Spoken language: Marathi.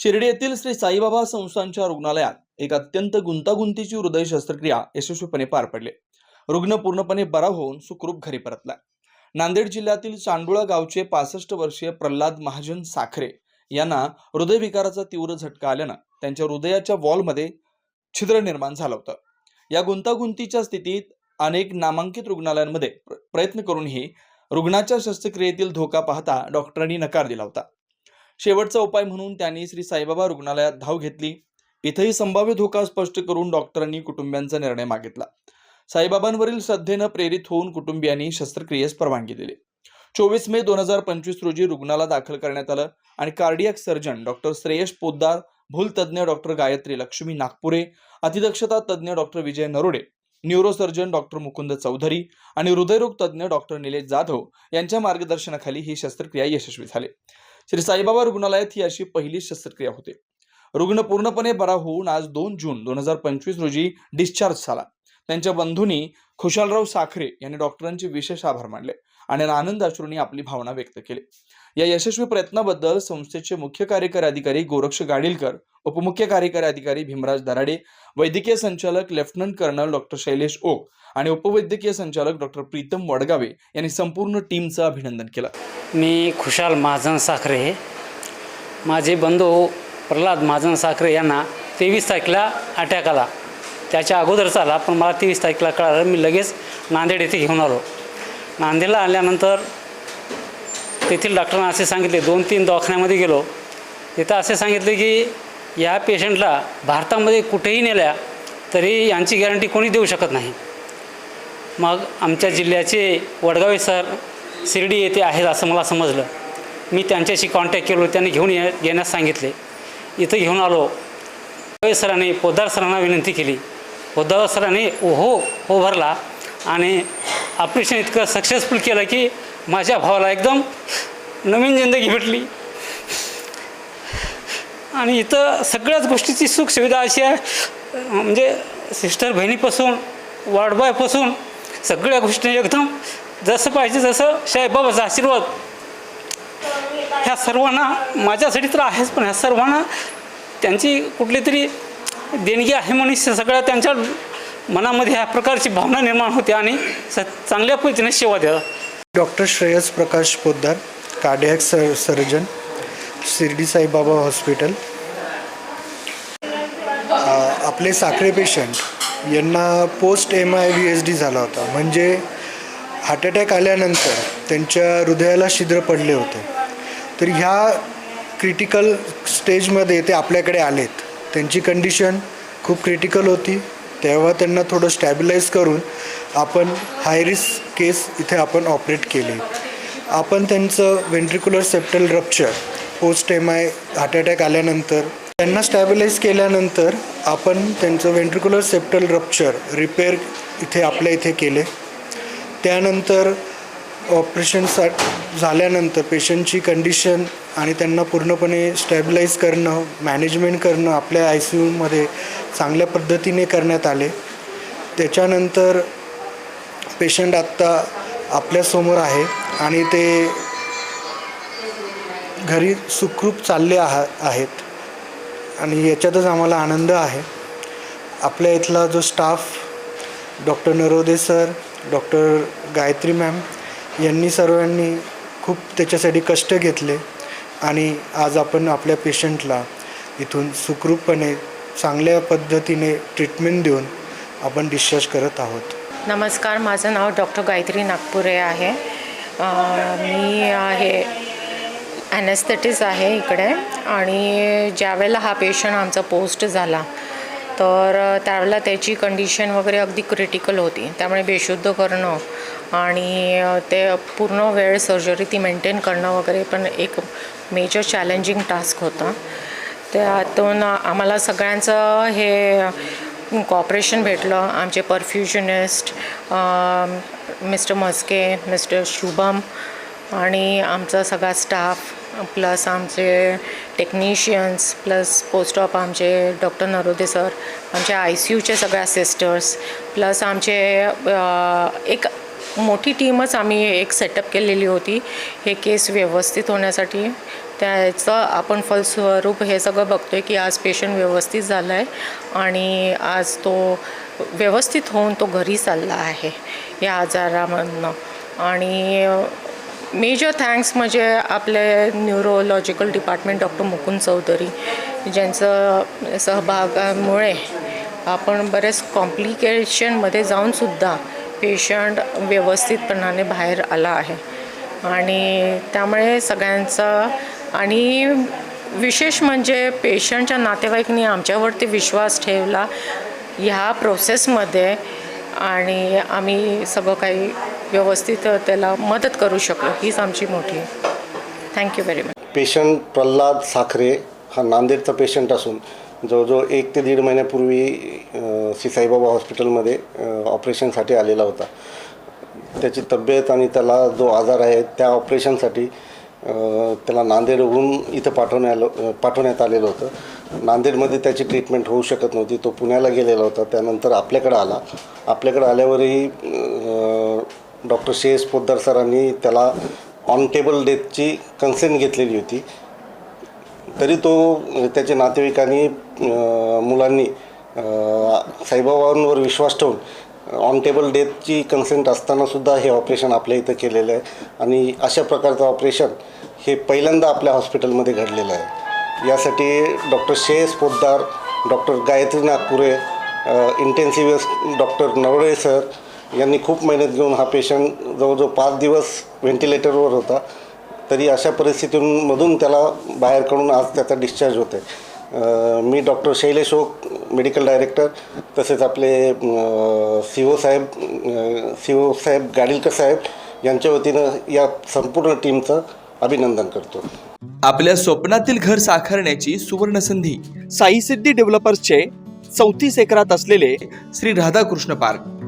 शिर्डी येथील श्री साईबाबा संस्थांच्या रुग्णालयात एक अत्यंत गुंतागुंतीची हृदय शस्त्रक्रिया यशस्वीपणे पार पडली. रुग्ण पूर्णपणे बरा होऊन सुखरूप घरी परतला. नांदेड जिल्ह्यातील चांडुळा गावचे पासष्ट वर्षीय प्रल्हाद महाजन साखरे यांना हृदयविकाराचा तीव्र झटका आल्यानं त्यांच्या हृदयाच्या वॉलमध्ये छिद्र निर्माण झालं होतं. या गुंतागुंतीच्या स्थितीत अनेक नामांकित रुग्णालयांमध्ये प्र- प्रयत्न करूनही रुग्णाच्या शस्त्रक्रियेतील धोका पाहता डॉक्टरांनी नकार दिला होता. शेवटचा उपाय म्हणून त्यांनी श्री साईबाबा रुग्णालयात धाव घेतली. इथंही संभाव्य धोका स्पष्ट करून डॉक्टरांनी कुटुंबियांचा निर्णय मागितला. साईबाबांवरील श्रद्धेनं प्रेरित होऊन कुटुंबियांनी शस्त्रक्रियेस परवानगी दिली. चोवीस मे दोन हजार पंचवीस रोजी रुग्णाला दाखल करण्यात आलं आणि cardiac surgeon doctor Shreyash Poddar भूलतज्ञ doctor Gayatri Lakshmi Nagpure अतिदक्षता तज्ज्ञ doctor Vijay Narode neurosurgeon doctor Mukund Chaudhari आणि हृदयरोग तज्ज्ञ डॉक्टर निलेश जाधव यांच्या मार्गदर्शनाखाली ही शस्त्रक्रिया यशस्वी झाली. श्री साईबाबा रुग्णालयात ही अशी पहिली शस्त्रक्रिया होते. रुग्ण पूर्णपणे बरा होऊन आज दोन जून दोन हजार पंचवीस रोजी डिस्चार्ज झाला. त्यांच्या बंधूंनी खुशालराव साखरे यांनी डॉक्टरांचे विशेष आभार मानले आणि आनंद अश्रूंनी आपली भावना व्यक्त केली. या यशस्वी प्रयत्नाबद्दल संस्थेचे मुख्य कार्यकारी अधिकारी गोरक्ष गाडीलकर उपमुख्य कार्यकारी अधिकारी भीमराज दराडे वैद्यकीय संचालक lieutenant colonel doctor Shailesh Oak आणि उपवैद्यकीय संचालक डॉक्टर प्रीतम वडगावे यांनी संपूर्ण टीमचं अभिनंदन केलं. मी खुशाल महाजन साखरे माझे बंधू प्रल्हाद महाजन साखरे यांना तेवीस तारखेला अटॅक आला. त्याच्या अगोदरच आला पण मला तेवीस तारखेला कळालं मी लगेच नांदेड येथे घेऊन आलो. नांदेडला आल्यानंतर तेथील डॉक्टरांना असे सांगितले दोन तीन दवाखान्यामध्ये गेलो. तिथं असे सांगितले की या पेशंटला भारतामध्ये कुठेही नेल्या तरी यांची गॅरंटी कोणी देऊ शकत नाही. मग आमच्या जिल्ह्याचे वडगावे सर शिर्डी येथे आहेत असं मला समजलं. मी त्यांच्याशी कॉन्टॅक्ट केलो त्यांनी घेऊन ये येण्यास सांगितले. इथं घेऊन आलो. वडगावे सरांनी पोद्दार सरांना विनंती केली. पोद्दार सरांनी ओहो हो भरला आणि ऑपरेशन इतकं सक्सेसफुल केलं की माझ्या भावाला एकदम नवीन जिंदगी भेटली. आणि इथं सगळ्याच गोष्टीची सुखसुविधा अशी आहे. म्हणजे सिस्टर बहिणीपासून वाडबायपासून सगळ्या गोष्टी एकदम जसं पाहिजे जसं साईबाबाचा आशीर्वाद. ह्या सर्वांना माझ्यासाठी तर आहेच पण ह्या सर्वांना त्यांची कुठली तरी देणगी आहे म्हणून सगळ्या त्यांच्या मनामध्ये ह्या प्रकारची भावना निर्माण होते आणि स चांगल्या पद्धतीने सेवा देतात doctor Shreyas Prakash Poddar cardiac sir surgeon Shirdi Saibaba hospital. आपले साखरे पेशंट यांना post M I V S D झाला होता. म्हणजे हार्ट अटॅक आल्यानंतर त्यांच्या हृदयाला छिद्र पडले होते. तर ह्या क्रिटिकल स्टेजमध्ये ते आपल्याकडे आलेत. त्यांची कंडिशन खूप क्रिटिकल होती. तेव्हा त्यांना थोडं स्टॅबिलाईज करून आपण हाय रिस्क केस इथे आपण ऑपरेट केले. आपण त्यांचं ventricular septal rupture post M I heart attack आल्यानंतर त्यांना स्टॅबिलाईज केल्यानंतर आपण त्यांचं वेंट्रिक्युलर सेप्टल रप्चर रिपेअर इथे आपल्या इथे केले. त्यानंतर ऑपरेशनसाठी झाल्यानंतर पेशंटची कंडिशन आणि त्यांना पूर्णपणे स्टॅबिलाईज करणं मॅनेजमेंट करणं आपल्या आय सी यूमध्ये चांगल्या पद्धतीने करण्यात आले. त्याच्यानंतर पेशंट आत्ता आपल्यासमोर आहे आणि ते घरी सुखरूप चालले आहा आहेत. आणि याच्यातच आम्हाला आनंद आहे. आपल्या इथला जो staff doctor Narode sir doctor Gayatri ma'am यांनी सर्वांनी खूप त्याच्यासाठी कष्ट घेतले आणि आज आपण आपल्या पेशंटला इथून सुखरूपपणे चांगल्या पद्धतीने ट्रीटमेंट देऊन आपण डिस्चार्ज करत आहोत. नमस्कार माझं नाव डॉक्टर गायत्री नागपुरे आहे. मी आहे ॲनेस्थेटिस आहे इकडे. आणि ज्यावेळेला हा पेशंट आमचा पोस्ट झाला तर त्यावेळेला त्याची कंडिशन वगैरे अगदी क्रिटिकल होती. त्यामुळे बेशुद्ध करणं आणि ते पूर्ण वेळ सर्जरी ती मेंटेन करणं वगैरे पण एक मेजर चॅलेंजिंग टास्क होता. त्यातून आम्हाला सगळ्यांचं हे कॉपरेशन भेटलं. आमचे perfusionist mister Maske mister Shubham आणि आमचा सगळा स्टाफ प्लस आमचे टेक्निशियन्स प्लस पोस्ट ऑफ आमचे डॉक्टर नरोदे सर आमचे आय सी यूचे सगळ्या सिस्टर्स प्लस आमचे एक मोठी टीमच आम्ही एक सेटअप केलेली होती. हे केस व्यवस्थित होण्यासाठी त्याचं आपण फलस्वरूप हे सगळं बघतो आहे की आज पेशंट व्यवस्थित झाला आहे आणि आज तो व्यवस्थित होऊन तो घरी चालला आहे या आजारामधनं. आणि मेजर थँक्स म्हणजे आपले neurological department doctor Mukund Chaudhari ज्यांचं सहभागामुळे आपण बरेच कॉम्प्लिकेशनमध्ये जाऊनसुद्धा पेशंट व्यवस्थितपणाने बाहेर आला आहे. आणि त्यामुळे सगळ्यांचा आणि विशेष म्हणजे पेशंटच्या नातेवाईकांनी आमच्यावरती विश्वास ठेवला ह्या प्रोसेसमध्ये आणि आम्ही सगळं काही व्यवस्थित त्याला मदत करू शकलो हीच आमची मोठी thank you very much patient Pralhad Sakhare हा नांदेडचा पेशंट असून जवळजवळ एक ते दीड महिन्यापूर्वी श्री साईबाबा हॉस्पिटलमध्ये ऑपरेशनसाठी आलेला होता. त्याची तब्येत आणि त्याला जो आजार आहे त्या ऑपरेशनसाठी त्याला नांदेडहून इथं पाठवण्यात आलं पाठवण्यात आलेलं होतं. नांदेडमध्ये त्याची ट्रीटमेंट होऊ शकत नव्हती. तो पुण्याला गेलेला होता. त्यानंतर आपल्याकडं आला. आपल्याकडं आल्यावरही डॉक्टर शेस पोद्दार सरांनी त्याला ऑन टेबल डेथची कन्सेंट घेतलेली होती. तरी तो त्याच्या नातेवाईकांनी मुलांनी साईबाबांवर विश्वास ठेवून ऑन टेबल डेथची कन्सेंट असतानासुद्धा हे ऑपरेशन आपल्या इथं केलेलं आहे. आणि अशा प्रकारचं ऑपरेशन हे पहिल्यांदा आपल्या हॉस्पिटलमध्ये घडलेलं आहे. यासाठी doctor Shreyas Poddar doctor Gayatri Nagpure intensivist doctor Navale sir यांनी खूप मेहनत घेऊन हा पेशंट जवळजवळ पाच दिवस व्हेंटिलेटरवर होता. तरी अशा परिस्थितीमधून त्याला बाहेर काढून आज त्याचा डिस्चार्ज होत आहे मी doctor Shailesh Oak medical director तसेच आपले सी ओ साहेब सी ओ साहेब गाडीलकर साहेब यांच्या वतीनं या संपूर्ण टीमचं अभिनंदन करतो. आपल्या स्वप्नातील घर साकारण्याची सुवर्ण संधी साई सिद्धी डेव्हलपर्सचे चौतीस एकरात असलेले Shri Radhakrishna park.